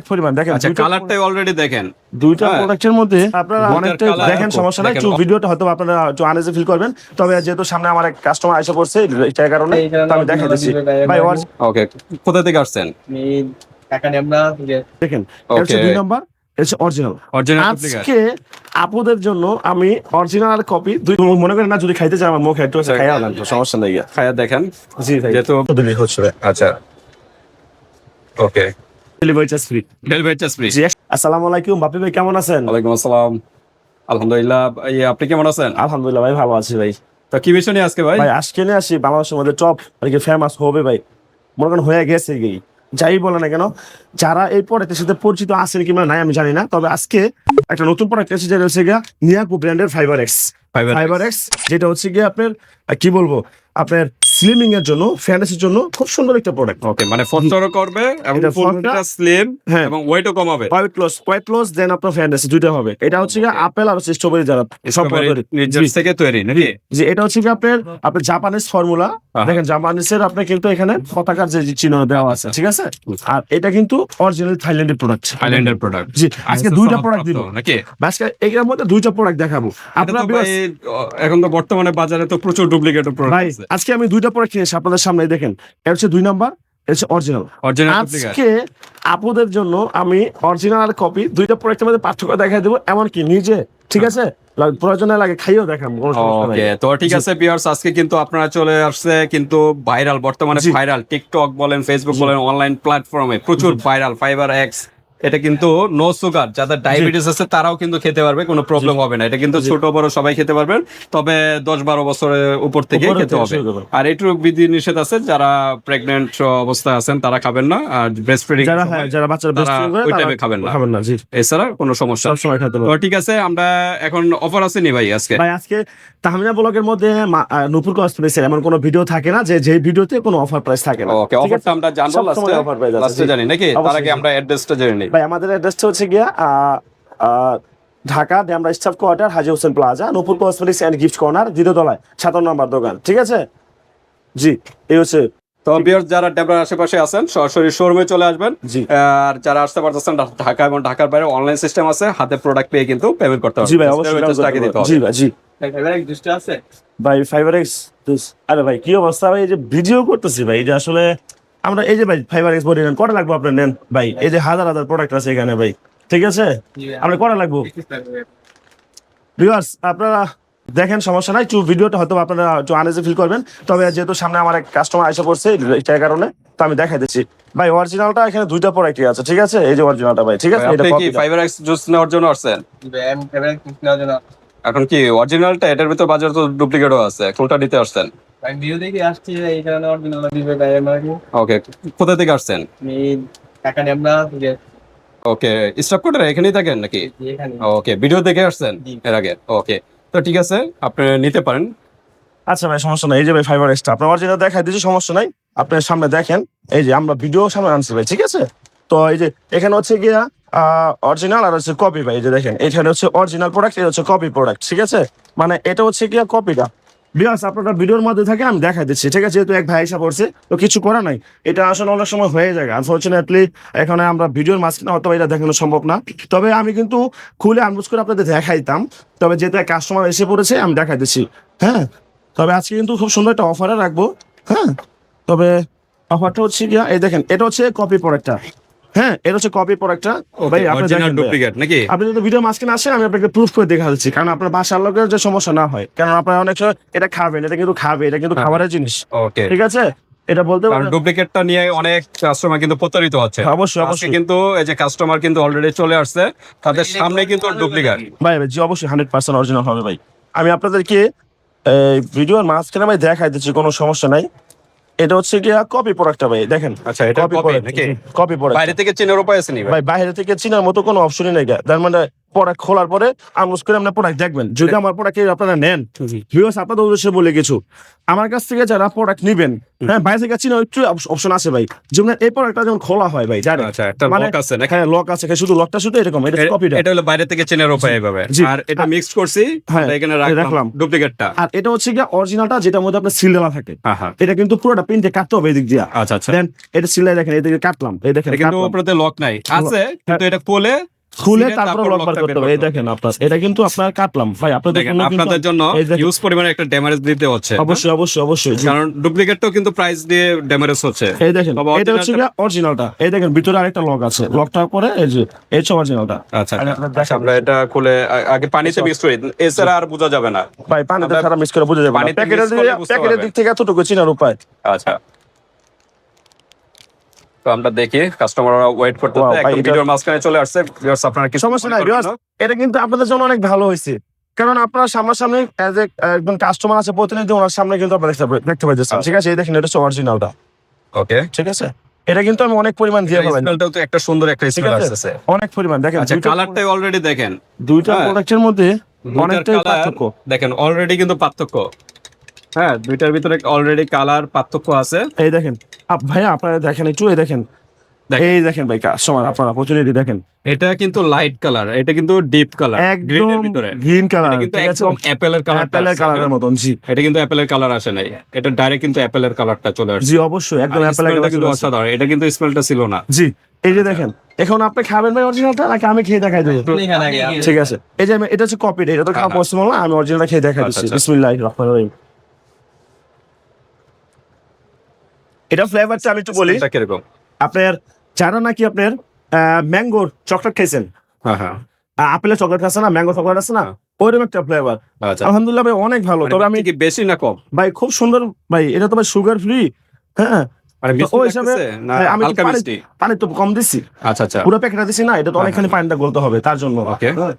এক পরিমাণ। দেখেন আচ্ছা কালারটাই অলরেডি দেখেন। দুইটা হ্যাঁ। প্রোডাক্টের মধ্যে আপনারা দুইটার দেখেন সমস্যা নাই একটু ভিডিওটা হয়তো আপনারা একটু আনেজে ফিল করবেন। তবে যেহেতু সামনে আমার এক কাস্টমার এসে পড়ছে এটার কারণে এই কারণে তো আমি আমি দেখাই দিচ্ছি। ভাই ওকে কোথা থেকে আসছেন? আমি কাকা দেখেন এটা দুই নাম্বার এটা অরিজিনাল অরিজিনাল আজকে আপুদের জন্য আমি অরিজিনাল কপি দুই মনে করেন না যদি খাইতে চান আমার মুখ একটু খাইয়া সমস্যা নেই খায়া দেখেন। জি ভাই। যেহেতু হচ্ছে? আচ্ছা। Okay delivery charge free delivery charge free আসসালামু আলাইকুম বাপি ভাই কেমন আছেন? ওয়ালাইকুম আসসালাম। আলহামদুলিল্লাহ আপনি কেমন আছেন? আলহামদুলিল্লাহ ভাই ভালো আছি ভাই। তো কি বিষয় নিয়ে আজকে ভাই? ভাই আজকে নিয়ে আসি বাংলাদেশের মধ্যে টপ আর কি ফেমাস হবে ভাই। মনে করেন হয়ে গেছে কি। যাই বলে না কেন যারা এই প্রোডাক্টের সাথে পরিচিত আছেন কিংবা নাই আমি জানি না তবে আজকে একটা নতুন প্রোডাক্ট এসেছে যেটা হচ্ছে গিয়া নিয়াকু ব্র্যান্ডের ফাইবার এক্স ফাইবার এক্স যেটা হচ্ছে গিয়ে আপনার কি বলব? আপনার স্লিমিং এর জন্য ফ্যান্টাসির জন্য খুব সুন্দর একটা প্রোডাক্ট ওকে মানে ফস্টরও করবে এবং এটা ফোনটা ফোনটা- স্লিম হ্যাঁ। এবং ওয়েটও কমাবে। Weight loss weight loss then আপনার ফ্যান্টাসি দুইটা হবে। এটা হচ্ছে গিয়ে আপেল আর স্ট্রবেরি যারা সব নির্যাস থেকে তৈরি নাকি? যে এটা হচ্ছে কি আপনার আপনার জাপানিজ ফর্মুলা। দেখেন জাপানিজের আপনার কিন্তু এখানে পতাকার যে চিহ্ন দেওয়া আছে ঠিক আছে? আর এটা কিন্তু অরিজিনাল থাইল্যান্ডের প্রোডাক্ট থাইল্যান্ডের প্রোডাক্ট জি আজকে দুইটা প্রোডাক্ট দিব। নাকি? আজকে এটার মধ্যে দুইটা প্রোডাক্ট দেখাবো। আপনারা এখন তো বর্তমানে বাজারে তো প্রচুর ডুপ্লিকেট প্রোডাক্ট আছে। আজকে আমি দুইটা প্রোডাক্ট কিনে এসেছি আপনাদের সামনে দেখেন। এটা হচ্ছে দুই নাম্বার এটা অরিজিনাল আজকে আপুদের জন্য আমি অরিজিনাল কপি দুইটা প্রোডাক্টের মধ্যে পার্থক্য দেখাই দেবো এমনকি নিজে ঠিক আছে? প্রয়োজনে লাগে নাই। ওকে তো ঠিক আছে পিয়ার্স আজকে কিন্তু আপনারা চলে আসছে কিন্তু ভাইরাল বর্তমানে ভাইরাল টিকটক বলেন ফেসবুক বলেন অনলাইন প্ল্যাটফর্মে প্রচুর ভাইরাল ফাইবার এক্স এটা কিন্তু নো সুগার যাদের ডায়াবেটিস আছে তারাও কিন্তু খেতে পারবে কোনো প্রবলেম হবে না। এটা কিন্তু ছোট বড় সবাই খেতে পারবেন তবে দশ বারো বছরের উপর থেকে খেতে হবে। আর একটু বিধি নিষেধ আছে যারা প্রেগনেন্ট অবস্থায় আছেন তারা খাবেন না আর ব্রেস্ট ফিডিং যারা হ্যাঁ বাচ্চারা ওই টাইমে খাবেন না। খাবেন না জি। এছাড়া কোনো সমস্যা সব সময় খেতে পারবেন ঠিক আছে আমরা এখন অফার আছে নি ভাই আজকে। ভাই আজকে তাহমিনা ব্লগের মধ্যে নূপুর কসমেটিক্সের এমন কোনো ভিডিও থাকে না যে যে ভিডিওতে কোনো অফার প্রাইস থাকে না। ওকে অফারটা আমরা জানব লাস্টে যাচ্ছে, লাস্টে জানি নাকি? তার আগে আমরা অ্যাড্রেসটা জেনে নিই। ভাই আমাদের অ্যাড্রেসটা হচ্ছে গিয়া Dhaka Demra staff quarter Haji Hossain plaza Nupur cosmetics and gift corner দ্বিতীয় তলায় সাতান্ন নম্বর দোকান ঠিক আছে? জি এই হচ্ছে তো বিয়ার যারা ডেবরার আশেপাশে আছেন সরাসরি শোরুমে চলে আসবেন। আর যারা আসতে পারতেছেন ঢাকা এবং ঢাকার বাইরে অনলাইন সিস্টেম আছে হাতে প্রোডাক্ট পেয়ে কিন্তু পেমেন্ট করতে হবে জি ভাই অবশ্যই টাকা দিতে হবে। জি ভাই জি। ভাই ফাইবার এক্স আরে ভাই কি অবস্থা ভাই এই যে ভিডিও করতেছি ভাই এই যে আসলে আমরা এই যে ভাই ফাইবার এক্স বডি নেন কটা লাগবো আপনার নেন? ভাই এই যে হাজার হাজার প্রোডাক্ট আছে এখানে ভাই। ঠিক আছে? আমরা কটা লাগবো? ভিউয়ার্স আপনারা দেখেন সমস্যা নাই। একটু ভিডিওটা হয়তো আপনারা একটু আনেজে ফিল করবেন। তবে যেহেতু সামনে আমার এক কাস্টমার এসে পড়ছে এটার কারণে তো আমি দেখাই দিচ্ছি। ভাই অরিজিনালটা এখানে দুইটা প্রোডাক্টই আছে ঠিক আছে? এই যে অরিজিনালটা ভাই ঠিক আছে? এটা কি ফাইবার এক্স জুস নেওয়ার জন্য আসছেন? এখন কি অরিজিনালটা এটার ভিতর বাজারে তো ডুপ্লিকেটও আছে কোনটা নিতে আসছেন। আমি ভিডিও দেখে আসছি এই কারণে অরিজিনাল দিবে ভাই আমার ওকে কোথা থেকে আসছেন? আমি কাকা নেমরা থেকে। ওকে স্টাফ কোটার এখানেই থাকেন নাকি? ওকে ভিডিও দেখে আসছেন এর আগে? ওকে তো ঠিক আছে আপনি নিতে পারেন। আচ্ছা ভাই সমস্যা নাই। এই যে ভাই ফাইবার এক্সট্রা আপনার অরিজিনাল দেখাই দিচ্ছি সমস্যা নাই। আপনার সামনে দেখেন এই যে আমরা ভিডিও সামনে আনছি ভাই ঠিক আছে? তো এই যে এখানে হচ্ছে গিয়া অরিজিনাল আর হচ্ছে কপি ভাই এই যে দেখেন এখানে হচ্ছে অরিজিনাল প্রোডাক্ট এটা হচ্ছে কপি প্রোডাক্ট ঠিক আছে? মানে এটা হচ্ছে গিয়া কপিটা বিয়াস আপনারা ভিডিওর মধ্যে থাকে আমি দেখাই দিচ্ছি। ঠিক আছে, যেহেতু এক ভাই এসে পড়ছে, তো কিছু করা নাই। এটা আসলে অনেক সময় হয়ে যায়। আনফর্চুনেটলি এখানে আমরা ভিডিওর মাঝখানে হয়তো এটা দেখানো সম্ভব না। তবে আমি কিন্তু খুলে আনবুজ করে আপনাদের দেখাইতাম। তবে যেহেতু এক কাস্টমার এসে পড়েছে, আমি দেখাই দিচ্ছি। হ্যাঁ? তবে আজকে কিন্তু খুব সুন্দর একটা অফারে রাখব। হ্যাঁ? তবে অফারটা হচ্ছে গিয়া, এই দেখেন, এটা হচ্ছে কপি প্রোডাক্টটা হ্যাঁ এটা হচ্ছে কপি প্রোডাক্টটা ভাই আপনি অরিজিনাল ডুপ্লিকেট নাকি? আপনি যদি ভিডিও মাঝখানে আসেন আমি আপনাকে প্রুফ করে দেখা দিচ্ছি কারণ আপনার বাসার লোকের যে সমস্যা না হয়। কারণ আপনার অনেক সময় এটা খাবেন এটা কিন্তু খাবে এটা কিন্তু হ্যাঁ। খাবারের জিনিস। ওকে ঠিক আছে? এটা বলতে পারেন ডুপ্লিকেটটা নিয়ে অনেক কাস্টমার কিন্তু প্রতারিত হচ্ছে। অবশ্যই অবশ্যই। কিন্তু এই যে কাস্টমার কিন্তু অলরেডি চলে আসছে তাদের সামনে কিন্তু ডুপ্লিকেট ভাই ভাই জি অবশ্যই হান্ড্রেড পার্সেন্ট অরিজিনাল হবে ভাই। আমি আপনাদেরকে ভিডিওর মাঝখানে ভাই দেখাই দিচ্ছি কোনো সমস্যা নাই। এটা হচ্ছে কি কপি প্রোডাক্টটা ভাই দেখেন। আচ্ছা এটা কপি নাকি? কপি প্রোডাক্ট বাইরে থেকে চেনার উপায় আছে নি ভাই? ভাই বাইরে থেকে চেনার মতো কোনো অপশনই নাই তার মানে প্রোডাক্ট খোলার পরে আনবক্স করে আপনার প্রোডাক্ট দেখবেন। যদি আমার প্রোডাক্ট আপনারা নেন। ভিউয়ার্স আপনাদের উদ্দেশ্যে বলে কিছু। আমার কাছ থেকে যারা প্রোডাক্ট নিবেন হ্যাঁ বাইরে কাছে চিনা একটু অপশন আছে ভাই। যেমন এই প্রোডাক্টটা যখন খোলা হয় ভাই জানেন? আচ্ছা একটা মানে- লক আছে নাকি হ্যাঁ লক আছে শুধু লকটা শুধু এরকম এটা কপিটা এটা হলো বাইরে থেকে চেনার উপায় এভাবে। আর এটা মিক্স করছি হ্যাঁ, এখানে রাখলাম। ডুপ্লিকেটটা আর এটা হচ্ছে গিয়ে অরিজিনালটা যেটার মধ্যে আপনার সিল দেওয়া থাকে। হ্যাঁ হ্যাঁ এটা কিন্তু পুরোটা প্রিন্টে কাটতে হবে এদিক দিয়ে। আচ্ছা আচ্ছা। দেন এটা সিলাই দেখেন এদিকে কাটলাম এই দেখেন কিন্তু। উপরেতে লক নাই। আছে কিন্তু এটা খুলে খুলে তারপর লক বার করতে হবে। এই দেখেন আপনার এটা কিন্তু আপনার কাটলাম। ভাই আপনাদের জন্য আপনাদের জন্য ইউজ পরিমাণে একটা ড্যামেজ দিতে হচ্ছে অবশ্যই অবশ্যই অবশ্যই। কারণ ডুপ্লিকেটও কিন্তু প্রাইস দিয়ে ড্যামেজ হচ্ছে। এই দেখেন এটা হচ্ছে অরিজিনালটা এই দেখেন ভিতরে আরেকটা লক আছে। লকটা করে এই যে এই হচ্ছে অরিজিনালটা আচ্ছা। আপনার আচ্ছা, আমরা এটা খুলে আগে পানিতে মিক্স করি এছাড়া আর বোঝা যাবে না। ভাই পানিতে সারা মিক্স করে বুঝে যাবে পানিতে প্যাকেটের। দিক থেকে এতটুকু চিনার উপায়। আচ্ছা। তো আমরা দেখি কাস্টমার ওয়েট করতে ভিডিওর মাঝখানে চলে আসছে। ভিউয়ার্স আপনারা কি সমস্যা নাই viewers, এটা কিন্তু আপনাদের জন্য অনেক ভালো হয়েছে। কারণ আপনারা সামনাসামনি অ্যাজ একজন কাস্টমার আছে প্রতিনিধি ওনার সামনে কিন্তু আপনারা দেখতে দেখতে পাইতেছেন। ঠিক আছে এই দেখেন এটা হচ্ছে অরিজিনালটা ওকে ঠিক আছে? এটা কিন্তু আমি অনেক পরিমাণ দিয়ে পাবেন। স্মেলটাও তো একটা সুন্দর একটা স্মেল? আসছে অনেক পরিমাণ। দেখেন আচ্ছা কালারটাই অলরেডি দেখেন। দুইটা হ্যাঁ। প্রোডাক্টের মধ্যে অনেকটাই পার্থক্য। দেখেন অলরেডি কিন্তু পার্থক্য। হ্যাঁ দুইটার ভিতরে অলরেডি কালার পার্থক্য আছে। এই দেখেন ভাইয়া আপনারা দেখেন একটু এই দেখেন। এই দেখেন ভাই কাস্টমার আপনারা প্রতিনিধি দেখেন। এটা কিন্তু লাইট কালার এটা কিন্তু ডিপ কালার একদম গ্রিন কালার কিন্তু একদম অ্যাপেলের কালার অ্যাপেলের কালারের মতন জি। এটা কিন্তু অ্যাপেলের কালার আসে নাই। এটা ডাইরেক্ট কিন্তু অ্যাপেলের কালারটা চলে আসছে। জি অবশ্যই একদম অ্যাপেলের টা কিন্তু অসাধারণ এটা কিন্তু স্মেলটা ছিল না। জি এই যে দেখেন এখন আপনি খাবেন ভাই অরিজিনালটা নাকি আমি খেয়ে দেখাই দেবো? ঠিক আছে এই যে আমি- এটা হচ্ছে কপি এটা তো খাওয়া হ্যাঁ। পসিবল না আমি অরিজিনালটা খেয়ে দেখাই আচ্ছা, দিচ্ছি আচ্ছা। বিসমিল্লাহির রহমানির রহিম। এটা ফ্লেভারটা আমি একটু বলি। এটা কীরকম? আপনার যারা নাকি আপনার ম্যাঙ্গোর চকলেট খাইছেন? হ্যাঁ হ্যাঁ। আপেলের চকলেট আছে না ম্যাঙ্গো চকলেট আছে না? ওইরকম একটা ফ্লেভার আচ্ছা। আলহামদুলিল্লাহ ভাই অনেক ভালো। তবে আমি কি বেশি না কম? ভাই খুব সুন্দর ভাই এটা তো ভাই সুগার ফ্রি হ্যাঁ। মানে হ্যাঁ, আমি পানি- তো কম আচ্ছা আচ্ছা। পুরো প্যাকেটটা না এটা তো অনেকখানি পানিটা গলতে হবে তার জন্য. হ্যাঁ।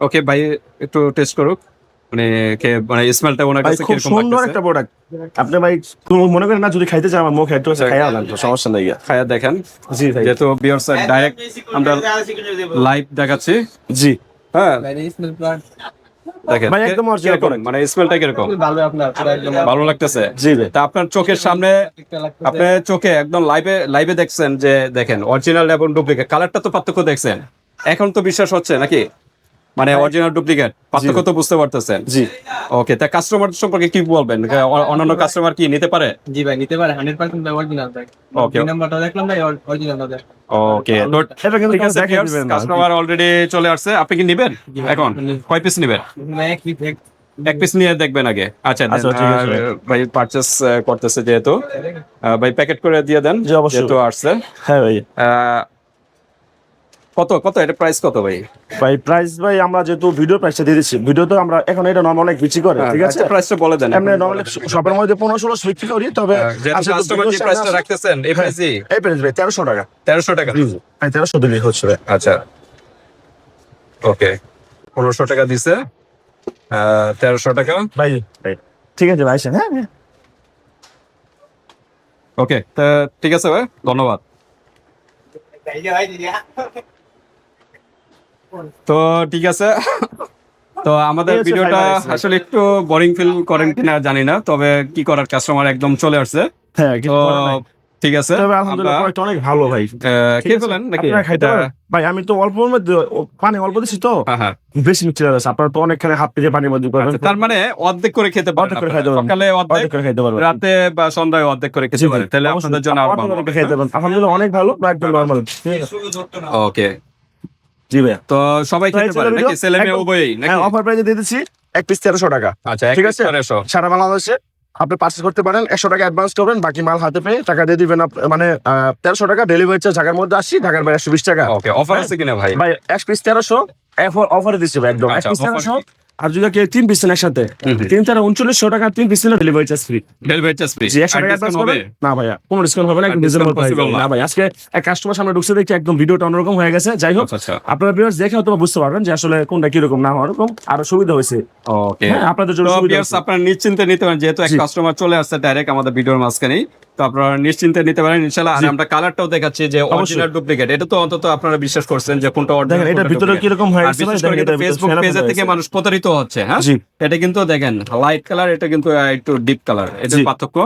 ওকে ভাই একটু টেস্ট করুক। মানে মানে স্মেলটা ওনার কাছে খুব সুন্দর একটা প্রোডাক্ট আপনি ভাই মনে করেন না যদি খাইতে চান আমার মুখে একটু আচ্ছা, খাইয়া সমস্যা নেই খায়া দেখেন জি ভাই। যেহেতু বিয়ার্স ডাইরেক্ট আমরা লাইভ দেখাচ্ছি। জি। হ্যাঁ। দেখেন একদম? মানে স্মেলটা কীরকম? ভালো আপনার ভালো লাগতেছে? জি ভাই। তা আপনার চোখের সামনে আপনি চোখে একদম লাইভে লাইভে দেখছেন যে দেখেন অরিজিনাল এবং ডুপ্লিকেট কালারটা তো পার্থক্য দেখছেন। এখন তো বিশ্বাস হচ্ছে নাকি? মানে অরিজিনাল ডুপ্লিকেট পার্থক্য তো বুঝতে পারতেছেন। জি। ওকে তা কাস্টমার সম্পর্কে কি বলবেন? অন্যান্য কাস্টমার কি নিতে পারে? জি ভাই নিতে পারে হান্ড্রেড পার্সেন্ট ভাই অরিজিনাল ভাই. দুই নাম্বারটা দেখলাম ভাই অরিজিনালটা দেখ ওকে এটা কিন্তু ঠিক আছে দেখে দিবেন কাস্টমার অলরেডি চলে আসছে। আপনি কি নেবেন? এখন? কয় পিস নেবেন? এক পিস এক এক পিস নিয়ে দেখবেন আগে। আচ্ছা আচ্ছা, ঠিক আছে। আহ, ভাই। পারচেস করতেছে যেহেতু। ভাই। প্যাকেট করে দিয়ে দেন। যেহেতু আসছে। হ্যাঁ ভাই। আহ, কত কত এটা প্রাইস কত ভাই ভাই প্রাইস ভাই আমরা যেহেতু ভিডিও প্রাইসটা দিয়ে দিচ্ছি ভিডিও তো আমরা এখন এটা নর্মাল অনেক বিক্রি করে ঠিক আছে প্রাইসটা বলে দেন এমনি নর্মালি শপের মধ্যে পনেরো ষোলো বিক্রি করি তবে যেহেতু কাস্টমার যে প্রাইসটা রাখতেছেন এই প্রাইসই এই প্রাইস ভাই তেরোশো টাকা তেরোশো টাকা ভাই তেরোশো দিলে হচ্ছে ভাই। আচ্ছা ওকে পনেরোশো টাকা দিছে তেরোশো টাকা ভাই ভাই ঠিক আছে ভাই হ্যাঁ হ্যাঁ। ওকে তা ঠিক আছে ভাই ধন্যবাদ তো ঠিক আছে। তো আমাদের ভিডিওটা আসলে একটু বোরিং ফিল করেন কিনা জানি না তবে কি করার কাস্টমার একদম চলে আসছে। হ্যাঁ তো। ঠিক আছে আলহামদুলিল্লাহ অনেক ভালো ভাই। খেয়ে ফেলেন নাকি। ভাই আমি তো অল্প মধ্যে পানি অল্প দিছি তো। হ্যাঁ হ্যাঁ। বেশি মিষ্টি লাগছে। আপনারা তো অনেকখানে হাফ কেজি পানির মধ্যে করবেন আচ্ছা, তার মানে অর্ধেক করে খেতে পারেন অর্ধেক করে। খাইতে পারবেন। সকালে অর্ধেক করে খাইতে পারবেন। রাতে বা সন্ধ্যায় অর্ধেক করে খেতে পারেন। তাহলে আপনাদের জন্য আরও ভালো অর্ধেক পারবেন। আলহামদুলিল্লাহ অনেক ভালো। একদম নর্মাল ওকে। জি ভাইয়া। তো সবাই খেতে পারে নাকি? ছেলে মেয়ে উভয়ই নাকি? হ্যাঁ অফার প্রাইসে দিয়ে দিচ্ছি এক পিস তেরোশো টাকা। আচ্ছা ঠিক আছে? সারা বাংলাদেশে আপনি পার্চেস করতে পারেন একশো টাকা অ্যাডভান্স করবেন বাকি মাল হাতে পেয়ে টাকা দিয়ে দিবেন মানে তেরোশো টাকা ডেলিভারি চার্জ ঢাকার মধ্যে আসি ঢাকার বাইরে একশো বিশ টাকা। ওকে অফার আছে কিনা ভাই? ভাই এক পিস তেরোশো অফার দিচ্ছি ভাই একদম। এক আচ্ছা, পিস offer তেরোশো আর যদি কেউ তিন পিস। তিন তারা উনচল্লিশশো টাকা তিন পিস নিলে delivery charge free delivery charge free একশো টাকা করবেন না ভাইয়া কোনো ডিসকাউন্ট হবে না একদম রিজনেবল না। ভাই আজকে এক কাস্টমার সামনে ঢুকছে দেখি একদম ভিডিওটা অন্যরকম হয়ে গেছে। যাই হোক আচ্ছা আচ্ছা। আপনারা ভিউয়ার্স দেখে হয়তো বুঝতে পারবেন যে আসলে কোনটা কীরকম না হওয়ার রকম আরও সুবিধা হয়েছে। ওকে হ্যাঁ আপনাদের জন্য সুবিধা আপনারা নিশ্চিন্তে নিতে পারেন যেহেতু এক কাস্টমার চলে আসছে ডাইরেক্ট আমাদের ভিডিওর মাঝখানেই। তো আপনারা নিশ্চিন্তে নিতে পারেন। ইনশাআল্লাহ আর আমরা কালারটাও দেখাচ্ছি যে অরিজিনাল ডুপ্লিকেট এটা তো অন্তত আপনারা বিশ্বাস করছেন যে কোনটা অরিজিনাল এটা ভিতরে হয়ে বিশেষ করে দেখেন কিন্তু ফেসবুক ফেনা থেকে মানুষ প্রতারিত হচ্ছে হ্যাঁ? এটা কিন্তু দেখেন লাইট কালার এটা কিন্তু একটু ডিপ কালার এটা পার্থক্য।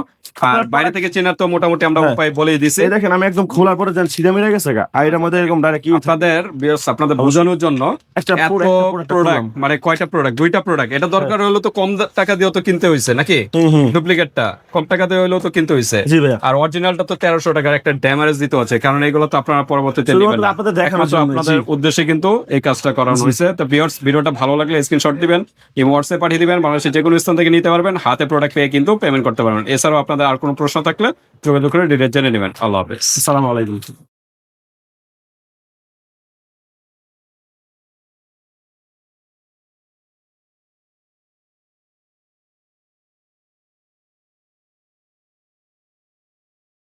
আর বাইরে থেকে চেনার তো মোটামুটি আমরা হ্যাঁ। উপায় বলেই দিছি। এই দেখেন আমি একদম খোলার পরে যেন ছিঁড়ে মেরে গেছে গা। আর এটার মধ্যে এরকম ডাইরেক্ট কি আপনাদের আপনাদের বোঝানোর জন্য একটা প্রোডাক্ট মানে কয়টা প্রোডাক্ট দুইটা প্রোডাক্ট এটা দরকার হলো তো কম টাকা দিয়েও তো কিনতে হয়েছে নাকি? ডুপ্লিকেটটা কম টাকা দিয়ে হলেও তো কিনতে হয়েছে জি। ভাইয়া। আর অরিজিনালটা তো তেরোশো টাকার একটা ড্যামারেজ দিতে হচ্ছে কারণ এগুলো তো আপনারা পরবর্তীতে। আপনাদের দেখানো আপনাদের উদ্দেশ্যে কিন্তু এই কাজটা করানো হয়েছে। তো ভিউয়ার্স ভিডিওটা ভালো লাগলে স্ক্রিনশট দিবেন এবং হোয়াটসঅ্যাপ পাঠিয়ে দিবেন বাংলাদেশের যে কোনো স্থান থেকে নিতে পারবেন হাতে প্রোডাক্ট পেয়ে কিন্তু পেমেন্ট করতে পারবেন। এছাড়াও আপনাদের আর কোনো প্রশ্ন থাকলে যোগাযোগ করে ডিটেল জেনে নেবেন। আল্লাহ হাফেজ। আসসালামু আলাইকুম।